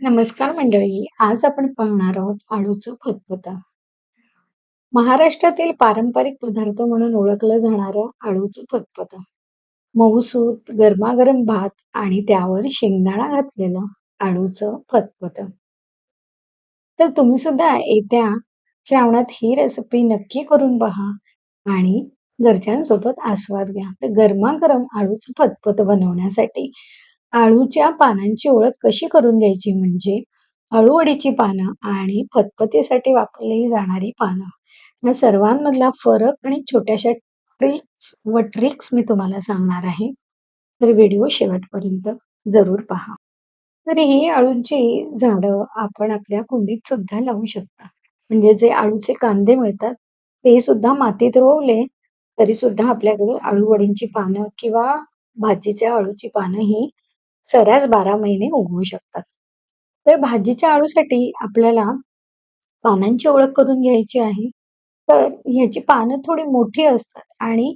नमस्कार मंडळी. आज आपण पाहणार आहोत आळूचं फतफतं. महाराष्ट्रातील पारंपरिक पदार्थ म्हणून ओळखलं जाणारं आळूचं फतफतं. मऊसूत गरमागरम भात आणि त्यावर शेंगदाणा घातलेलं आळूचं फतफतं. तर तुम्ही सुद्धा येत्या श्रावणात ही रेसिपी नक्की करून पहा आणि घरच्यांसोबत आस्वाद घ्या. तर गरमागरम आळूचं फतपत बनवण्यासाठी आळूच्या पानांची ओळख कशी करून द्यायची म्हणजे अळूवडीची पानं आणि फतफतीसाठी वापरली जाणारी पानं. या सर्वांमधला फरक आणि छोट्याशा ट्रिक्स व ट्रिक्स मी तुम्हाला सांगणार आहे. तर व्हिडिओ शेवटपर्यंत जरूर पहा. तर ही अळूची झाडं आपण आपल्या कुंडीत सुद्धा लावू शकता. म्हणजे जे अळूचे कांदे मिळतात ते सुद्धा मातीत रोवले तरी सुद्धा आपल्याकडे अळूवडींची पानं किंवा भाजीच्या अळूची पानं ही सऱ्यास बारा महिने उगवू शकतात. तर भाजीच्या आळूसाठी आपल्याला पानांची ओळख करून घ्यायची आहे. तर ह्याची पानं थोडी मोठी असतात आणि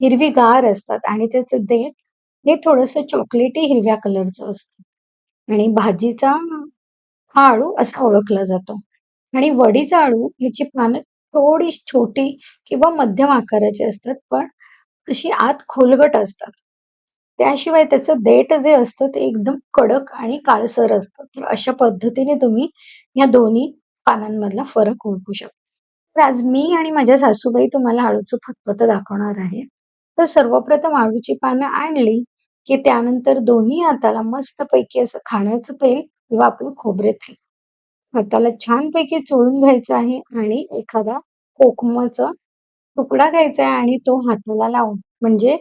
हिरवीगार असतात आणि त्याचं देठ हे थोडस चॉकलेटी हिरव्या कलरचं असतं. आणि भाजीचा हा आळू असा ओळखला जातो. आणि वडीचा आळू ह्याची पानं थोडी छोटी किंवा मध्यम आकाराची असतात पण अशी आत खोलगट असतात. त्याशिवाय म्हणजे त्याचं देठ जे असतं ते एकदम कडक आणि काळसर असतं. तर अशा पद्धतीने तुम्ही या दोन्ही पानांमधला फरक ओळखू शकता. तर आज मी आणि माझ्या सासूबाई तुम्हाला आळूचं फतफत दाखवणार आहे. तर सर्वप्रथम आळूची पानं आणली की त्यानंतर दोन्ही हाताला मस्तपैकी असं खाण्याचं तेल किंवा आपलं खोबरे तेल. हाताला छानपैकी चोळून घ्यायचं आहे आणि एखादा कोकमाचा तुकडा घ्यायचा आहे आणि तो हाताला लावून. म्हणजे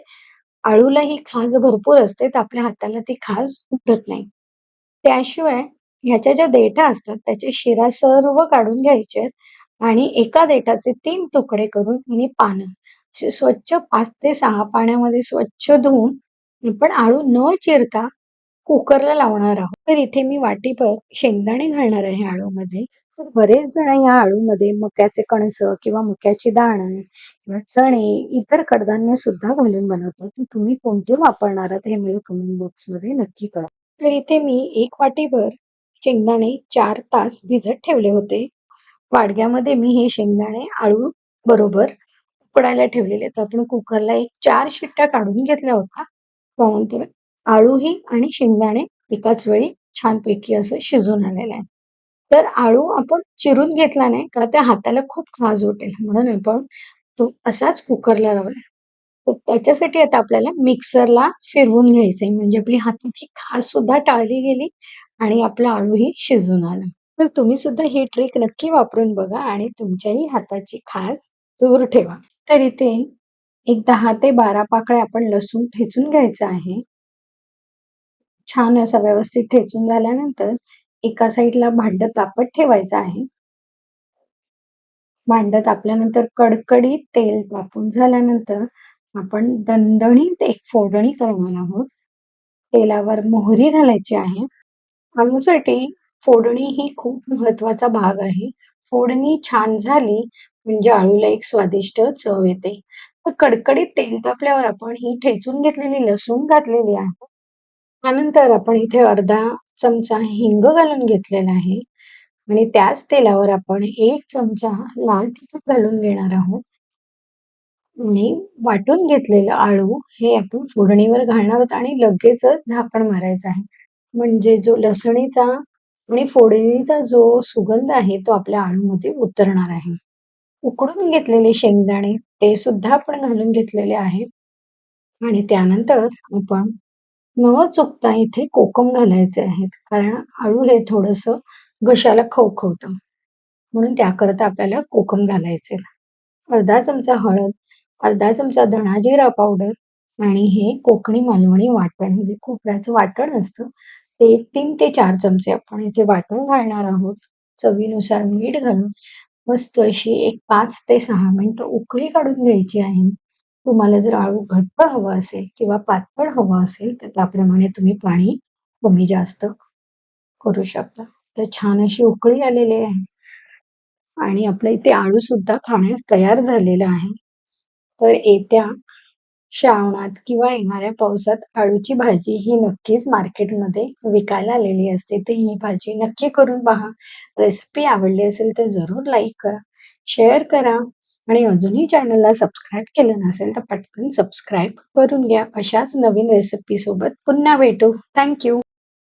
आळूला ही खाज भरपूर असते तर आपल्या हाताला ती खाज उठत नाही. त्याशिवाय ह्याच्या ज्या देठा असतात त्याचे शिरा सर्व काढून घ्यायचे आणि एका देठाचे तीन तुकडे करून आणि पानं स्वच्छ पाच ते सहा पाण्यामध्ये स्वच्छ धुवून आपण आळू न चिरता कुकरला लावणार आहोत. तर इथे मी वाटीभर शेंगदाणे घालणार आहे आळूमध्ये. तर बरेच जण या आळूमध्ये मक्याचे कणस किंवा मक्याची दाण किंवा चणे इतर कडधान्य सुद्धा घालून बनवतात. तर तुम्ही कोणते वापरणार आहात हे मला कमेंट बॉक्समध्ये नक्की कळा तर इथे मी एक वाटीभर शेंगदाणे चार तास भिजत ठेवले होते. वाडग्यामध्ये मी हे शेंगदाणे आळू बरोबर उकडायला ठेवलेले तर आपण कुकरला एक चार शिट्ट्या काढून घेतल्या होत्या. त्यानंतर आळूही आणि शेंगदाणे एकाच वेळी छानपैकी असं शिजून आलेलं आहे तर आळू आपण चिरून घेतला नाही का त्या हाताला खूप खाज उठेल म्हणून आपण तो असाच कुकरला लावला. तर त्याच्यासाठी आता आपल्याला मिक्सरला फिरवून घ्यायचंय. म्हणजे आपली हाताची खाज सुद्धा टाळली गेली आणि आपला आळूही शिजून आला. तर तुम्ही सुद्धा ही ट्रिक नक्की वापरून बघा आणि तुमच्याही हाताची खाज दूर ठेवा. तर इथे एक दहा ते बारा पाकळ्या आपण लसूण ठेचून घ्यायचं आहे. छान असा व्यवस्थित ठेचून झाल्यानंतर एका साईडला भांड तापत ठेवायचं आहे. भांड तापल्यानंतर कडकडीत तेल तापून झाल्यानंतर आपण दणदणीत एक फोडणी करणार आहोत. तेलावर मोहरी घालायची आहे. आमच्यासाठी फोडणी ही खूप महत्त्वाचा भाग आहे. फोडणी छान झाली म्हणजे आळूला एक स्वादिष्ट चव येते. तर कडकडीत तेल तापल्यावर आपण ही ठेचून घेतलेली लसूण घातलेली आहे. त्यानंतर आपण इथे अर्धा चमचा हिंग घालून घेतलेला आहे. आणि त्याच तेलावर आपण एक चमचा लाल तिखट घालून घेणार आहोत. आणि वाटून घेतलेलं आळू हे आपण फोडणीवर घालणार आहोत आणि लगेचच झाकण मारायचं आहे. म्हणजे जो लसणीचा आणि फोडणीचा जो सुगंध आहे तो आपल्या आळूमध्ये उतरणार आहे. उकडून घेतलेले शेंगदाणे ते सुद्धा आपण घालून घेतलेले आहेत. आणि त्यानंतर आपण न चुकता इथे कोकम घालायचे आहेत. कारण आळू हे थोडस घशाला खवखवतं. म्हणून त्याकरता आपल्याला कोकम घालायचे. अर्धा चमचा हळद अर्धा चमचा धणा जिरा पावडर आणि हे कोकणी मालवणी वाटण. जे खोबऱ्याचं वाटण असतं ते तीन ते चार चमचे आपण इथे वाटून घालणार आहोत. चवीनुसार मीठ घालून मस्त अशी एक पाच ते सहा मिनिट उकळी काढून घ्यायची आहे. तुम्हाला जर आळू घट्ट हवं असेल किंवा पातळ हवं असेल तर त्याप्रमाणे तुम्ही पाणी कमी जास्त करू शकता तर छान अशी उकळी आलेली आहे आणि आपल्या इथे आळू सुद्धा खाण्यास तयार झालेला आहे तर येत्या श्रावणात किंवा येणाऱ्या पावसात अळूची भाजी ही नक्कीच मार्केटमध्ये विकायला आलेली असते. तर ही भाजी नक्की करून पहा. रेसिपी आवडली असेल तर जरूर लाईक करा, शेअर करा आणि अजूनही चॅनलला सबस्क्राईब केलं नसेल तर पटकन सबस्क्राईब करून घ्या. अशाच नवीन रेसिपीसोबत पुन्हा भेटू. Thank you.